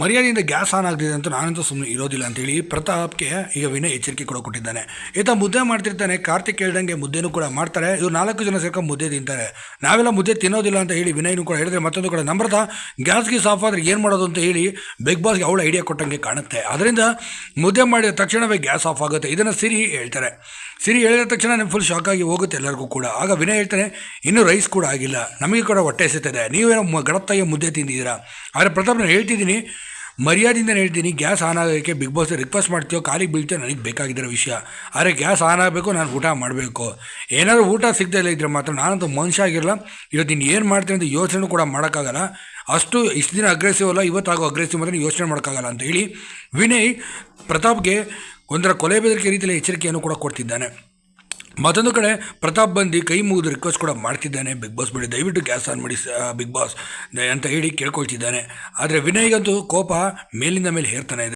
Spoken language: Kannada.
ಮರ್ಯಾದೆಯಿಂದ ಗ್ಯಾಸ್ ಆನ್ ಆಗ್ತಿದೆ ಅಂತ ನಾನಂತೂ ಸುಮ್ಮನೆ ಇರೋದಿಲ್ಲ ಅಂತೇಳಿ ಪ್ರತಾಪ್ಗೆ ಈಗ ವಿನಯ್ ಎಚ್ಚರಿಕೆ ಕೂಡ ಕೊಟ್ಟಿದ್ದಾನೆ. ಈತ ಮುದ್ದೆ ಮಾಡ್ತಿರ್ತಾನೆ, ಕಾರ್ತಿಕ್ ಹೇಳ್ದಂಗೆ ಮುದ್ದೆನೂ ಕೂಡ ಮಾಡ್ತಾರೆ, ಇವ್ರು ನಾಲ್ಕು ಜನ ಸೇರ್ಕೊಂಡು ಮುದ್ದೆ ತಿಂತಾರೆ. ನಾವೆಲ್ಲ ಮುದ್ದೆ ತಿನ್ನೋದಿಲ್ಲ ಅಂತ ಹೇಳಿ ವಿನಯ್ನು ಕೂಡ ಹೇಳಿದ್ರೆ ಮತ್ತೊಂದು ಕೂಡ, ನಮ್ರತ ಗ್ಯಾಸ್ ಗೀಸ್ ಆಫ್ ಆದರೆ ಏನು ಮಾಡೋದು? ಅಂತ ಹೇಳಿ ಬಿಗ್ ಬಾಸ್ಗೆ ಅವಳು ಐಡಿಯಾ ಕೊಟ್ಟಂಗೆ ಕಾಣುತ್ತೆ. ಅದರಿಂದ ಮುದ್ದೆ ಮಾಡಿದ ತಕ್ಷಣವೇ ಗ್ಯಾಸ್ ಆಫ್ ಆಗುತ್ತೆ. ಇದನ್ನು ಸಿರಿ ಹೇಳ್ತಾರೆ. ಸಿರಿ ಹೇಳಿದ ತಕ್ಷಣ ನಿಮ್ಗೆ ಫುಲ್ ಶಾಕ್ ಆಗಿ ಹೋಗುತ್ತೆ ಎಲ್ಲರಿಗೂ ಕೂಡ. ಆಗ ವಿನಯ್ ಹೇಳ್ತಾನೆ, ಇನ್ನೂ ರೈಸ್ ಕೂಡ ಆಗಿಲ್ಲ. ನಮಗೆ ಕೂಡ ಹೊಟ್ಟೆ ಸಿಗ್ತದೆ ನೀವೇನೋ ಗಡತ್ತಾಗಿ ಮುದ್ದೆ ತಿಂದಿದ್ದೀರಾ? ಆದರೆ ಪ್ರತಾಪ್ ನಾನು ಹೇಳ್ತಿದ್ದೀನಿ ಮರ್ಯಾದೆಯಿಂದ ಹೇಳ್ತೀನಿ, ಗ್ಯಾಸ್ ಆನ್ ಆಗೋಕ್ಕೆ ಬಿಗ್ ಬಾಸ್ ರಿಕ್ವೆಸ್ಟ್ ಮಾಡ್ತೀಯೋ, ಕಾಲಿಗೆ ಬೀಳ್ತೀಯೋ, ನನಗೆ ಬೇಕಾಗಿರೋ ವಿಷಯ. ಆದರೆ ಗ್ಯಾಸ್ ಆನ್ ಆಗಬೇಕು, ನಾನು ಊಟ ಮಾಡಬೇಕು. ಏನಾದರೂ ಊಟ ಸಿಗದೇ ಇಲ್ಲ ಇದ್ರೆ ಮಾತ್ರ ನಾನಂತೂ ಮನುಷ್ಯ ಆಗಿರಲ್ಲ. ಇವತ್ತು ನೀನು ಏನು ಮಾಡ್ತೀನಿ ಅಂತ ಯೋಚನೆ ಕೂಡ ಮಾಡೋಕ್ಕಾಗಲ್ಲ. ಅಷ್ಟು ಇಷ್ಟು ದಿನ ಅಗ್ರೆಸಿವ್ ಅಲ್ಲ, ಇವತ್ತಾಗೋ ಅಗ್ರೆಸಿವ್ ಮಾತ್ರ ಯೋಚನೆ ಮಾಡೋಕ್ಕಾಗಲ್ಲ ಅಂತ ಹೇಳಿ ವಿನಯ್ ಪ್ರತಾಪ್ಗೆ ಒಂದರ ಕೊಲೆ ಬೆದರಿಕೆ ರೀತಿಯಲ್ಲಿ ಎಚ್ಚರಿಕೆಯನ್ನು ಕೂಡ ಕೊಡ್ತಿದ್ದಾನೆ. ಮತ್ತೊಂದು ಕಡೆ ಪ್ರತಾಪ್ ಬಂದು ಕೈ ಮುಗಿದು ರಿಕ್ವೆಸ್ಟ್ ಕೂಡ ಮಾಡ್ತಿದ್ದಾನೆ. ಬಿಗ್ ಬಾಸ್ ಬಿಡಿ, ದಯವಿಟ್ಟು ಗ್ಯಾಸ್ ಆನ್ ಮಾಡಿ ಬಿಗ್ ಬಾಸ್ ಅಂತ ಹೇಳಿ ಕೇಳ್ಕೊಳ್ತಿದ್ದಾನೆ. ಆದರೆ ವಿನಯ್ಗಂತೂ ಕೋಪ ಮೇಲಿಂದ ಮೇಲೆ ಹೇರ್ತಾನೆ ಇದೆ.